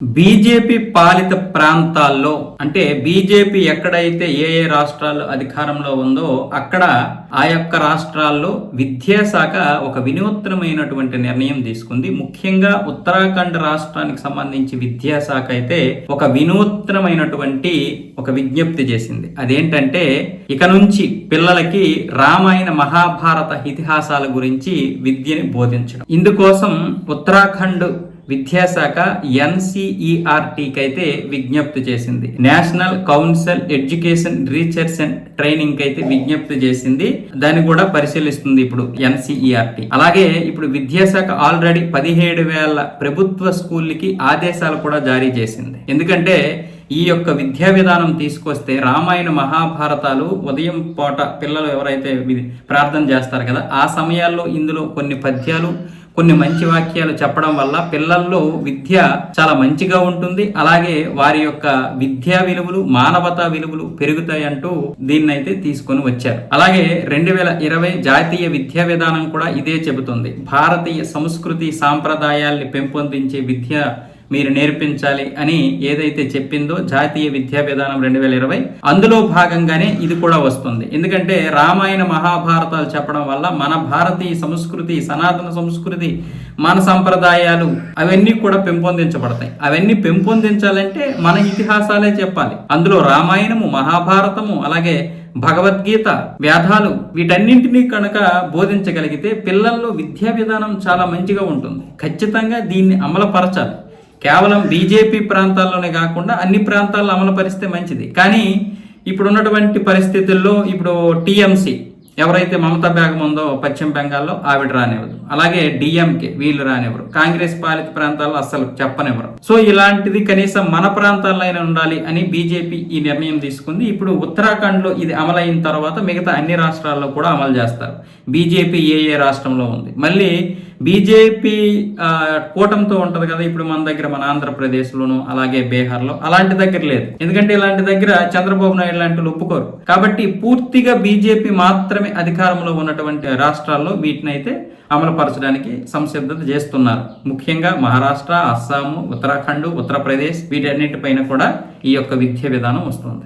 BJP పాలిత ప్రాంతాల్లో అంటే బీజేపీ ఎక్కడైతే ఏ ఏ రాష్ట్రాలు అధికారంలో ఉందో అక్కడ ఆ యొక్క రాష్ట్రాల్లో విద్యాశాఖ ఒక వినూత్నమైనటువంటి నిర్ణయం తీసుకుంది. ముఖ్యంగా ఉత్తరాఖండ్ రాష్ట్రానికి సంబంధించి విద్యాశాఖ అయితే ఒక వినూత్నమైనటువంటి ఒక విజ్ఞప్తి చేసింది. అదేంటంటే ఇక నుంచి పిల్లలకి రామాయణ మహాభారత ఇతిహాసాల గురించి విద్యని బోధించడం. ఇందుకోసం ఉత్తరాఖండ్ విద్యాశాఖ ఎన్సిఈఆర్టీకి అయితే విజ్ఞప్తి చేసింది. National council education research and training అయితే విజ్ఞప్తి చేసింది. దాన్ని కూడా పరిశీలిస్తుంది ఇప్పుడు ఎన్సిఈఆర్టీ అలాగే ఇప్పుడు విద్యాశాఖ ఆల్రెడీ పదిహేడు వేల ప్రభుత్వ స్కూళ్ళకి ఆదేశాలు కూడా జారీ చేసింది. ఎందుకంటే ఈ యొక్క విద్యా విధానం తీసుకొస్తే రామాయణ మహాభారతాలు ఉదయం పూట పిల్లలు ఎవరైతే ప్రార్థన చేస్తారు కదా ఆ సమయాల్లో ఇందులో కొన్ని పద్యాలు కొన్ని మంచి వాక్యాలు చెప్పడం వల్ల పిల్లల్లో విద్య చాలా మంచిగా ఉంటుంది. అలాగే వారి యొక్క విద్యా విలువలు మానవతా విలువలు పెరుగుతాయంటూ దీన్ని అయితే తీసుకొని వచ్చారు. అలాగే రెండు వేల ఇరవై జాతీయ విద్యా విధానం కూడా ఇదే చెబుతుంది. భారతీయ సంస్కృతి సాంప్రదాయాల్ని పెంపొందించే విద్య మీరు నేర్పించాలి అని ఏదైతే చెప్పిందో జాతీయ విద్యా విధానం రెండు వేల ఇరవై అందులో భాగంగానే ఇది కూడా వస్తుంది. ఎందుకంటే రామాయణ మహాభారతాలు చెప్పడం వల్ల మన భారతీయ సంస్కృతి సనాతన సంస్కృతి మన సంప్రదాయాలు అవన్నీ కూడా పెంపొందించబడతాయి. అవన్నీ పెంపొందించాలంటే మన ఇతిహాసాలే చెప్పాలి. అందులో రామాయణము మహాభారతము అలాగే భగవద్గీత వ్యాధాలు వీటన్నింటినీ కనుక బోధించగలిగితే పిల్లల్లో విద్యా విధానం చాలా మంచిగా ఉంటుంది. ఖచ్చితంగా దీన్ని అమలుపరచాలి. కేవలం బీజేపీ ప్రాంతాల్లోనే కాకుండా అన్ని ప్రాంతాల్లో అమలు పరిస్తే మంచిది. కానీ ఇప్పుడు ఉన్నటువంటి పరిస్థితుల్లో ఇప్పుడు టీఎంసీ ఎవరైతే మమతా బేగం ఉందో పశ్చిమ బెంగాల్లో ఆవిడ రానివ్వదు. అలాగే డిఎంకే వీళ్ళు రానివ్వరు. కాంగ్రెస్ పాలిత ప్రాంతాల్లో అస్సలు చెప్పనివ్వరు. సో ఇలాంటిది కనీసం మన ప్రాంతాల్లో అయినా ఉండాలి అని బీజేపీ ఈ నిర్ణయం తీసుకుంది. ఇప్పుడు ఉత్తరాఖండ్లో ఇది అమలైన తర్వాత మిగతా అన్ని రాష్ట్రాల్లో కూడా అమలు చేస్తారు. బీజేపీ ఏ ఏ రాష్ట్రంలో ఉంది? మళ్ళీ బీజేపీ కూటమితో ఉంటుంది కదా ఇప్పుడు మన దగ్గర మన ఆంధ్రప్రదేశ్లోను అలాగే బీహార్లో అలాంటి దగ్గర లేదు. ఎందుకంటే ఇలాంటి దగ్గర చంద్రబాబు నాయుడు లాంటి ఒప్పుకోరు. కాబట్టి పూర్తిగా బీజేపీ మాత్రమే అధికారంలో ఉన్నటువంటి రాష్ట్రాల్లో వీటిని అయితే అమలుపరచడానికి సంసిద్ధత చేస్తున్నారు. ముఖ్యంగా మహారాష్ట్ర అస్సాము ఉత్తరాఖండ్ ఉత్తరప్రదేశ్ వీటన్నిటిపైన కూడా ఈ యొక్క విద్యా విధానం వస్తుంది.